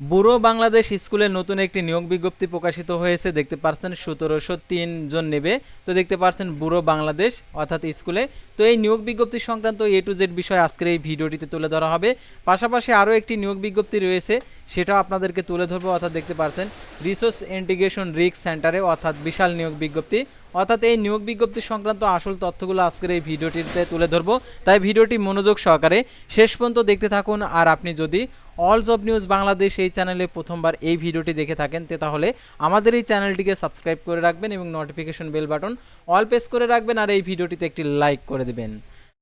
বুড়ো বাংলাদেশ স্কুলে নতুন একটি নিয়োগ বিজ্ঞপ্তি প্রকাশিত হয়েছে। দেখতে পাচ্ছেন সতেরোশো জন নেবে। তো দেখতে পাচ্ছেন বুড়ো বাংলাদেশ, অর্থাৎ স্কুলে। তো এই নিয়োগ বিজ্ঞপ্তি সংক্রান্ত এ টু জেড বিষয় আজকের এই ভিডিওটিতে তুলে ধরা হবে। পাশাপাশি আরও একটি নিয়োগ বিজ্ঞপ্তি রয়েছে। সেটাও আপনাদেরকে তুলে ধরবো, অর্থাৎ দেখতে পাচ্ছেন রিসোর্স ইন্টিগ্রেশন রিক্স সেন্টারে অর্থাৎ বিশাল নিয়োগ বিজ্ঞপ্তি। অর্থাৎ এই নিয়োগ বিজ্ঞপ্তি সংক্রান্ত আসল তথ্যগুলো আজকের এই ভিডিওটিতে তুলে ধরবো। তাই ভিডিওটি মনোযোগ সহকারে শেষ পর্যন্ত দেখতে থাকুন, আর আপনি যদি অল জব নিউজ বাংলাদেশ এই চ্যানেলে প্রথমবার এই ভিডিওটি দেখে থাকেন, তে তাহলে আমাদের এই চ্যানেলটিকে সাবস্ক্রাইব করে রাখবেন এবং notification bell button all press করে রাখবেন, আর এই ভিডিওটিতে একটি লাইক করে দেবেন।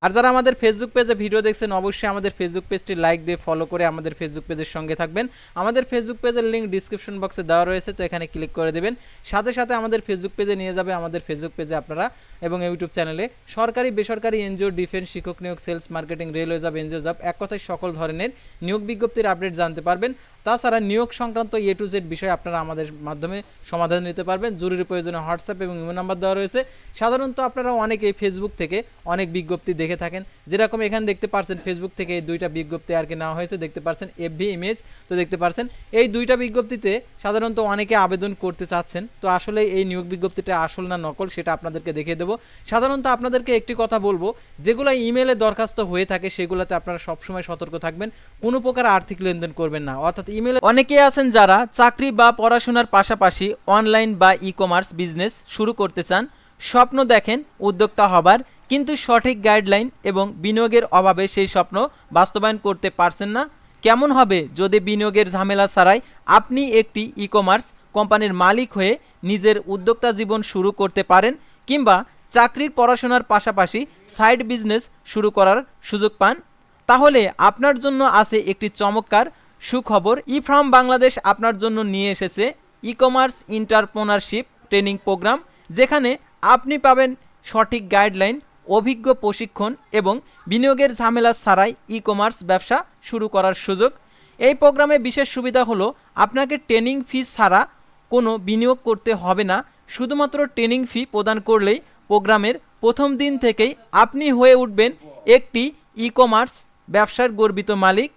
আর যারা আমাদের ফেসবুক পেজে ভিডিও দেখছেন, অবশ্যই আমাদের ফেসবুক পেজটি লাইক দিয়ে ফলো করে আমাদের ফেসবুক পেজের সঙ্গে থাকবেন। আমাদের ফেসবুক পেজের লিঙ্ক ডিসক্রিপশন বক্সে দেওয়া রয়েছে, তো এখানে ক্লিক করে দেবেন। সাথে সাথে আমাদের ফেসবুক পেজে নিয়ে যাবে আমাদের ফেসবুক পেজে আপনারা এবং ইউটিউব চ্যানেলে সরকারি, বেসরকারি এনজিও ডিফেন্স শিক্ষক নিয়োগ sales marketing railway job NGO job এক কথায় সকল ধরনের নিয়োগ বিজ্ঞপ্তির আপডেট জানতে পারবেন। তাছাড়া নিয়োগ সংক্রান্ত এ টু জেড বিষয়ে আপনারা আমাদের মাধ্যমে সমাধান নিতে পারবেন। জরুরি প্রয়োজনে হোয়াটসঅ্যাপ এবং ইমো নাম্বার দেওয়া রয়েছে। সাধারণত আপনারা অনেকেই ফেসবুক থেকে অনেক বিজ্ঞপ্তি দেখে থাকেন। যেরকম এখানে দেখতে পারছেন ফেসবুক থেকে এই দুইটা বিজ্ঞপ্তি আর কি নেওয়া হয়েছে। দেখতে পারছেন এফভি ইমেজ তো দেখতে পারছেন এই দুইটা বিজ্ঞপ্তিতে সাধারণত অনেকে আবেদন করতে চাচ্ছেন। তো আসলে এই নিয়োগ বিজ্ঞপ্তিটা আসল না নকল সেটা আপনাদেরকে দেখিয়ে দেবো। সাধারণত আপনাদেরকে একটি কথা বলব, যেগুলো ইমেলে দরখাস্ত হয়ে থাকে, সেগুলোতে আপনারা সবসময় সতর্ক থাকবেন। কোনো প্রকার আর্থিক লেনদেন করবেন না। অর্থাৎ ইমেলে অনেকে আছেন যারা চাকরি বা পড়াশোনার পাশাপাশি অনলাইন বা ই কমার্স বিজনেস শুরু করতে চান, স্বপ্ন দেখেন, উদ্যোক্তা হবার, কিন্তু সঠিক গাইডলাইন এবং বিনিয়োগের অভাবে সেই স্বপ্ন বাস্তবায়ন করতে পারছেন না। কেমন হবে যদি বিনিয়োগের ঝামেলা ছাড়াই আপনি একটি ই কমার্স কোম্পানির মালিক হয়ে নিজের উদ্যোক্তা জীবন শুরু করতে পারেন কিংবা চাকরির পড়াশোনার পাশাপাশি সাইড বিজনেস শুরু করার সুযোগ পান? তাহলে আপনার জন্য আছে একটি চমৎকার সুখবর ই ফার্ম বাংলাদেশ আপনার জন্য নিয়ে এসেছে e commerce entrepreneurship training programme যেখানে আপনি পাবেন সঠিক গাইডলাইন অভিজ্ঞ প্রশিক্ষণ এবং বিনিয়োগের ঝামেলা ছাড়াই ই কমার্স ব্যবসা শুরু করার সুযোগ। এই প্রোগ্রামে বিশেষ সুবিধা হলো, আপনাকে ট্রেনিং ফি ছাড়া কোনো বিনিয়োগ করতে হবে না। শুধুমাত্র ট্রেনিং ফি প্রদান করলেই প্রোগ্রামের প্রথম দিন থেকেই আপনি হয়ে উঠবেন একটি ই কমার্স ব্যবসার গর্বিত মালিক।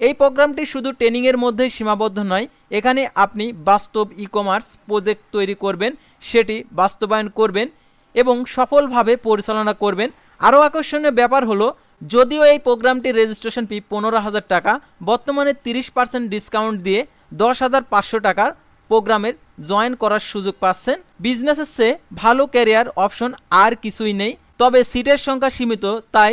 এই প্রোগ্রামটি শুধু ট্রেনিংয়ের মধ্যেই সীমাবদ্ধ নয়, এখানে আপনি বাস্তব ই কমার্স প্রজেক্ট তৈরি করবেন, সেটি বাস্তবায়ন করবেন এবং সফলভাবে পরিচালনা করবেন। আরও আকর্ষণীয় ব্যাপার হলো, যদিও এই প্রোগ্রামটির রেজিস্ট্রেশন ফি পনেরো হাজার টাকা, বর্তমানে তিরিশ পার্সেন্ট ডিসকাউন্ট দিয়ে দশ হাজার পাঁচশো টাকার প্রোগ্রামের জয়েন করার সুযোগ পাচ্ছেন। বিজনেসের চেয়ে ভালো ক্যারিয়ার অপশন আর কিছুই নেই, তবে সিটের সংখ্যা সীমিত, তাই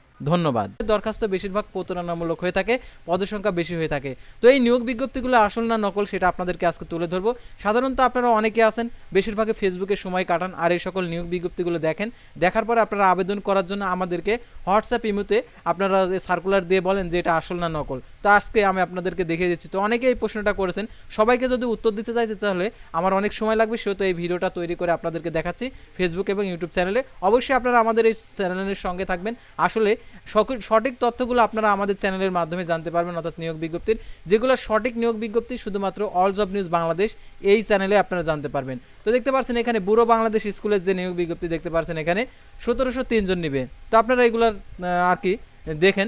ধন্যবাদ। দরখাস্ত বেশিরভাগ প্রতারণামূলক হয়ে থাকে, পদের সংখ্যা বেশি হয়ে থাকে। তো এই নিয়োগ বিজ্ঞপ্তিগুলো আসল না নকল সেটা আপনাদেরকে আজকে তুলে ধরবো। সাধারণত আপনারা অনেকে আছেন, বেশিরভাগে ফেসবুকে সময় কাটান আর এই সকল নিয়োগ বিজ্ঞপ্তিগুলো দেখেন। দেখার পরে আপনারা আবেদন করার জন্য আমাদেরকে হোয়াটসঅ্যাপ ইমুতে আপনারা সার্কুলার দিয়ে বলেন যে এটা আসল না নকল। তো আজকে আমি আপনাদেরকে দেখিয়ে দিচ্ছি। তো অনেকে এই প্রশ্নটা করেছেন, সবাইকে যদি উত্তর দিতে চাইতে তাহলে আমার অনেক সময় লাগবে, সেহেতু এই ভিডিওটা তৈরি করে আপনাদেরকে দেখাচ্ছি ফেসবুক এবং ইউটিউব চ্যানেলে অবশ্যই আপনারা আমাদের এই চ্যানেলের সঙ্গে থাকবেন। আসলে সঠিক তথ্যগুলো আপনারা আমাদের চ্যানেলের মাধ্যমে জানতে পারবেন, অর্থাৎ নিয়োগ বিজ্ঞপ্তির। যেগুলো সঠিক নিয়োগ বিজ্ঞপ্তি শুধুমাত্র অল জব নিউজ বাংলাদেশ এই চ্যানেলে আপনারা জানতে পারবেন। তো দেখতে পাচ্ছেন এখানে বুড়ো বাংলাদেশ স্কুলের যে নিয়োগ বিজ্ঞপ্তি দেখতে পাচ্ছেন এখানে সতেরোশো তিনজন নিবে। তো আপনারা এগুলার আর কি দেখেন।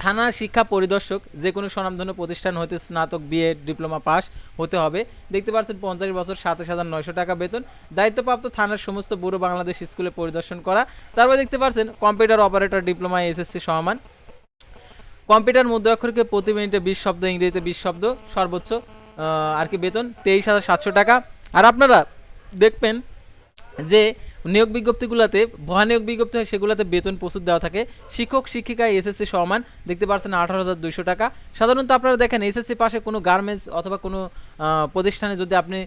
থানা শিক্ষা পরিদর্শক যে কোনো স্বনামধন্য প্রতিষ্ঠান হতে স্নাতক, বিএ, ডিপ্লোমা পাস হতে হবে। দেখতে পাচ্ছেন, পঞ্চাশ বছর, সাতাশ হাজার নয়শো টাকা বেতন। দায়িত্বপ্রাপ্ত থানার সমস্ত বুড়ো বাংলাদেশ স্কুলে পরিদর্শন করা। তারপর দেখতে পাচ্ছেন, কম্পিউটার অপারেটর, ডিপ্লোমা, এসএসসি সমান। কম্পিউটার মুদ্রা অক্ষরকে প্রতি মিনিটে বিশ শব্দ, ইংরেজিতে বিশ শব্দ, সর্বোচ্চ আর কি বেতন, তেইশ হাজার সাতশো টাকা। আর আপনারা দেখবেন যে নিয়োগ বিজ্ঞপ্তিগুলোতে, ভুয়া নিয়োগ বিজ্ঞপ্তি হয়, সেগুলোতে বেতন প্রস্তুত দেওয়া থাকে। শিক্ষক, শিক্ষিকা, এসএসসি সমান, দেখতে পাচ্ছেন আঠারো হাজার দুইশো টাকা। সাধারণত আপনারা দেখেন, এসএসসি পাশে কোনো গার্মেন্টস অথবা কোনো প্রতিষ্ঠানে যদি আপনি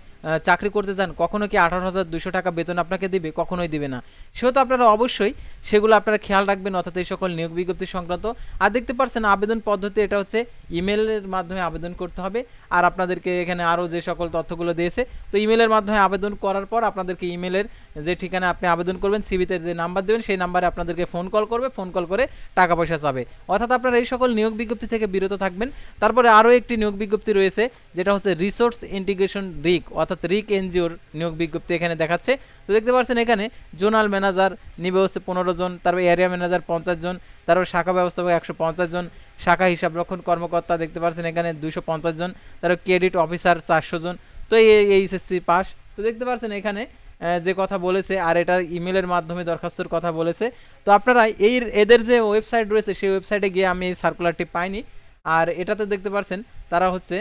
চাকরি করতে চান, কখনো কি আঠারো হাজার দুইশো টাকা বেতন আপনাকে দিবে? কখনোই দিবে না। সেহেতু আপনারা অবশ্যই সেগুলো আপনারা খেয়াল রাখবেন, অর্থাৎ এই সকল নিয়োগ বিজ্ঞপ্তি সংক্রান্ত। আর দেখতে পাচ্ছেন, আবেদন পদ্ধতি, এটা হচ্ছে ইমেলের মাধ্যমে আবেদন করতে হবে। আর আপনাদেরকে এখানে আরও যে সকল তথ্যগুলো দিয়েছে, তো ইমেলের মাধ্যমে আবেদন করার পর আপনাদেরকে ইমেলের যে ঠিকানা আপনি আবেদন করবেন সিবিতে যে নাম্বার দেবেন, সেই নাম্বারে আপনাদেরকে ফোন কল করবে ফোন কল করে টাকা পয়সা চাবে। অর্থাৎ আপনারা এই সকল নিয়োগ বিজ্ঞপ্তি থেকে বিরত থাকবেন। তারপরে আরও একটি নিয়োগ বিজ্ঞপ্তি রয়েছে, যেটা হচ্ছে রিসোর্স ইন্টিগ্রেশন রিক অর্থাৎ রিক এনজিওর নিয়োগ বিজ্ঞপ্তি এখানে দেখাচ্ছে। তো দেখতে পাচ্ছেন এখানে জোনাল ম্যানেজার, নিবে হচ্ছে পনেরো জন, তারপর এরিয়া ম্যানেজার পঞ্চাশ জন, তারপর শাখা ব্যবস্থাপক একশো পঞ্চাশ জন, শাখা হিসাব রক্ষণ কর্মকর্তা দেখতে পাচ্ছেন এখানে দুশো পঞ্চাশ জন, তারপর ক্রেডিট অফিসার চারশো জন। তো এই এইচএসসি পাস। তো দেখতে পাচ্ছেন এখানে যে কথা বলেছে আর এটার ইমেলের মাধ্যমে দরখাস্তর কথা বলেছে। তো আপনারা এই এদের যে ওয়েবসাইট রয়েছে, সেই ওয়েবসাইটে গিয়ে আমি এই সার্কুলারটি পাইনি। আর এটাতে দেখতে পাচ্ছেন তারা হচ্ছে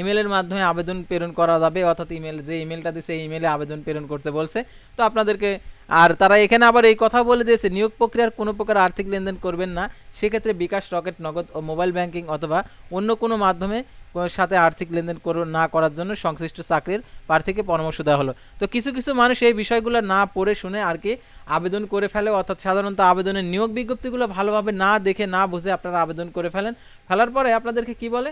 ইমেলের মাধ্যমে আবেদন প্রেরণ করা যাবে, অর্থাৎ ইমেল যে ইমেলটা দিয়েছে এই ইমেলে আবেদন প্রেরণ করতে বলছে। তো আপনাদেরকে, আর তারা এখানে আবার এই কথা বলে দিয়েছে, নিয়োগ প্রক্রিয়ার কোনো প্রকার আর্থিক লেনদেন করবেন না। সেক্ষেত্রে বিকাশ, রকেট, নগদ ও মোবাইল ব্যাংকিং অথবা অন্য কোনো মাধ্যমে সাথে আর্থিক লেনদেন না করার জন্য সংশ্লিষ্ট চাকরির প্রার্থীকে পরামর্শ দেওয়া হলো। তো কিছু কিছু মানুষ এই বিষয়গুলো না পড়ে শুনে আর কি আবেদন করে ফেলে, অর্থাৎ সাধারণত আবেদনের নিয়োগ বিজ্ঞপ্তিগুলো ভালোভাবে না দেখে, না বুঝে আপনারা আবেদন করে ফেলেন। ফেলার পরে আপনাদেরকে কি বলে?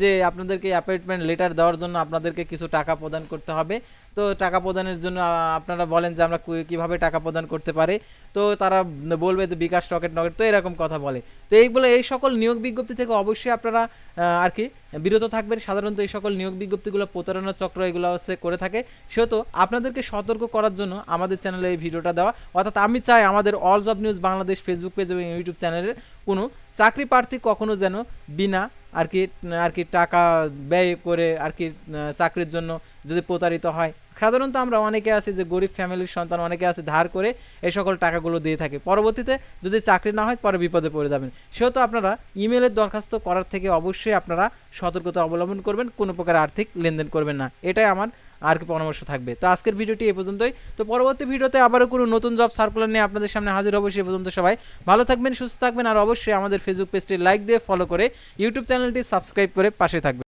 যে আপনাদেরকে অ্যাপয়েন্টমেন্ট লেটার দেওয়ার জন্য আপনাদেরকে কিছু টাকা প্রদান করতে হবে। তো টাকা প্রদানের জন্য আপনারা বলেন যে আমরা কীভাবে টাকা প্রদান করতে পারি। তো তারা বলবে যে বিকাশ রকেট নকেট তো এরকম কথা বলে। তো এইগুলো এই সকল নিয়োগ বিজ্ঞপ্তি থেকে অবশ্যই আপনারা আর কি, বিরত থাকবেন। সাধারণত এই সকল নিয়োগ বিজ্ঞপ্তিগুলো প্রতারণা চক্র এগুলো হচ্ছে করে থাকে। সেহেতু আপনাদেরকে সতর্ক করার জন্য আমাদের চ্যানেলে এই ভিডিওটা দেওয়া, অর্থাৎ আমি চাই আমাদের all job news Bangladesh Facebook page এবং ইউটিউব চ্যানেলের কোনো চাকরি প্রার্থী কখনো যেন বিনা, আর কি আর কি টাকা ব্যয় করে, আর কি চাকরির জন্য যদি প্রতারিত হয়। সাধারণত আমরা অনেকে আছি যে গরিব ফ্যামিলির সন্তান, অনেকে আছে ধার করে এই সকল টাকাগুলো দিয়ে থাকে। পরবর্তীতে যদি চাকরি না হয়, পরে বিপদে পড়ে যাবেন। সেহেতু আপনারা ইমেলের দরখাস্ত করার থেকে অবশ্যই আপনারা সতর্কতা অবলম্বন করবেন, কোনো প্রকার আর্থিক লেনদেন করবেন না। এটাই আমার আর কি পরামর্শ থাকবে। তো আজকের ভিডিওটি এ পর্যন্তই। তো পরবর্তী ভিডিওতে আবারও কোনো নতুন জব সার্কুলার নিয়ে আপনাদের সামনে হাজির হব সে পর্যন্ত সবাই। ভালো থাকবেন, সুস্থ থাকবেন, আর অবশ্যই আমাদের ফেসবুক পেজটি লাইক দিয়ে ফলো করে ইউটিউব চ্যানেলটি সাবস্ক্রাইব করে পাশে থাকবেন।